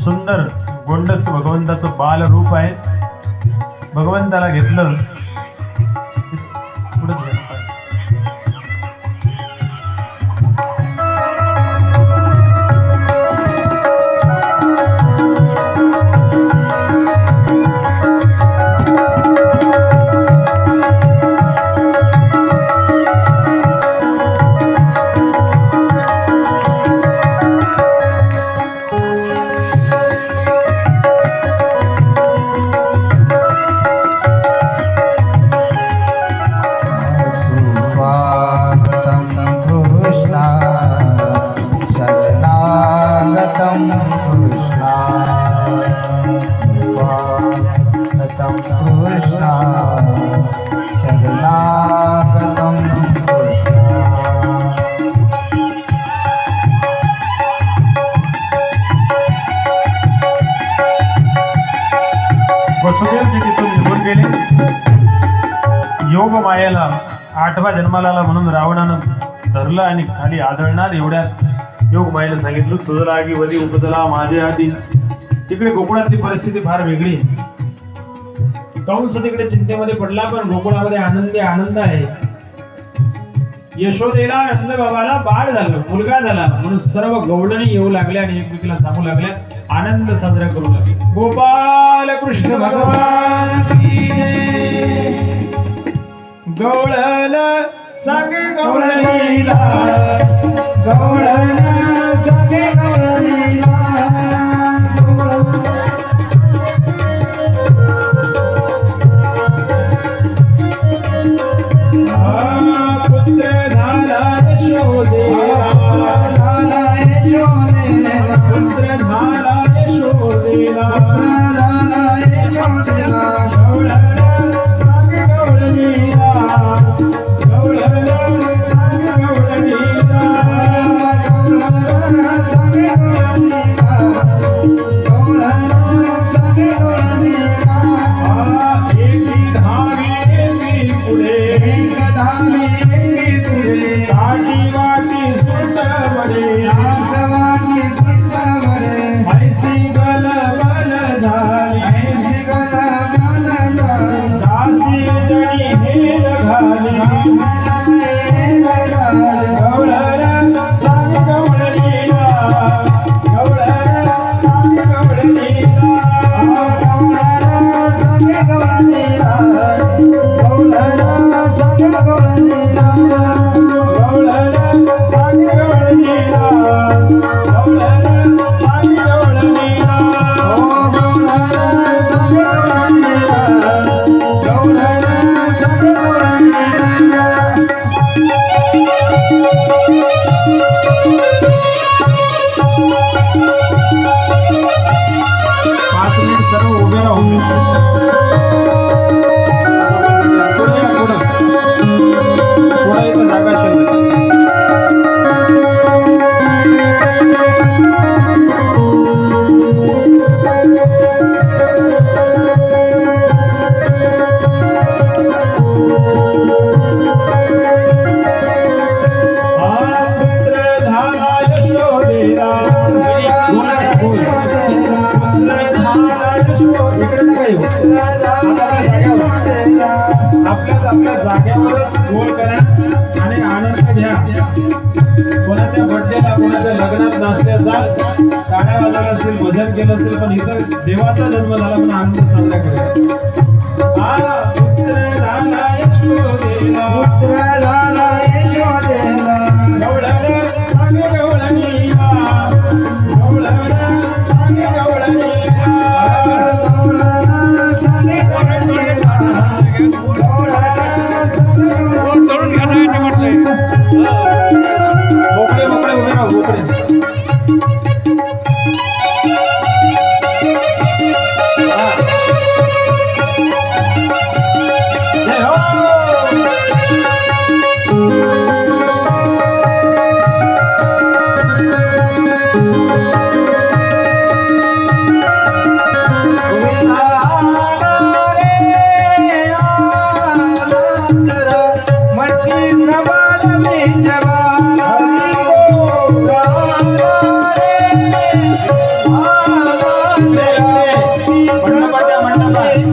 सुंदर गोंडस भगवंताचं बाल रूप आहे. भगवंताला घेतलं. वसुदेवजी तिथून निघून गेले योग मायाला आठवा जन्माला आला म्हणून रावणानं धरलं आणि खाली आदळणार एवढ्यात योग मायाला सांगितलं तुझं लागी वधी उपजला माझे आधी तिकडे गोकुळातली परिस्थिती फार वेगळी आहे. कंस तिकडे चिंतेमध्ये पडला पण गोकुळामध्ये आनंदी आनंद आहे यशोदेला नंदबाबाला बाळ झालं मुलगा झाला. म्हणून सर्व गौडणी येऊ लागल्या आणि एकमेकीला सांगू लागल्या. आनंद साजरा करू लागले. गोपाल कृष्ण भगवान की सांग गौळणीला गौळण जगे गौळ सर्व उभे राहून कोणाच्या बर्थडेला कोणाच्या लग्नात नाचले असाल गाड्या वाजवल्या भजन केलं असेल पण इथं देवाचा जन्म झाला पण आनंद साजरा करा पुत्र झाला पुत्र झाला Bye.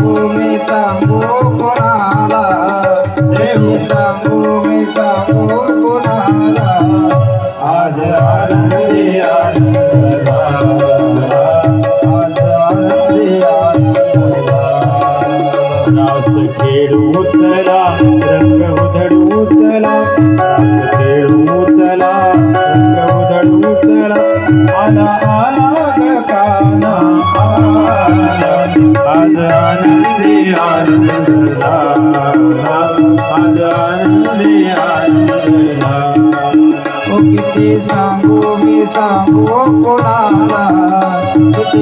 Me found,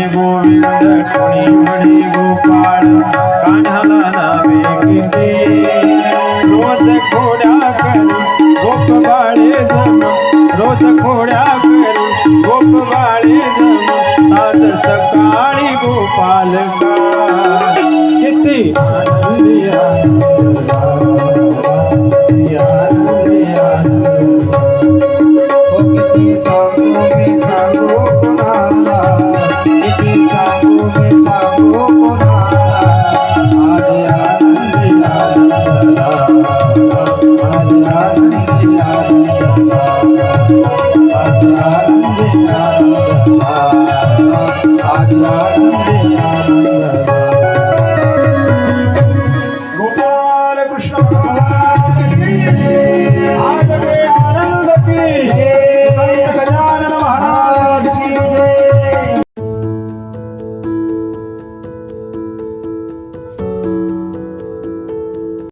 Hari Govind कोणी म्हणे गोपाळ कान्हाला नावे किती रोज खोड्या करू गोपबाळे जम रोज खोड्या करू गोपबाळे जम आज सकाळी गोपाल किती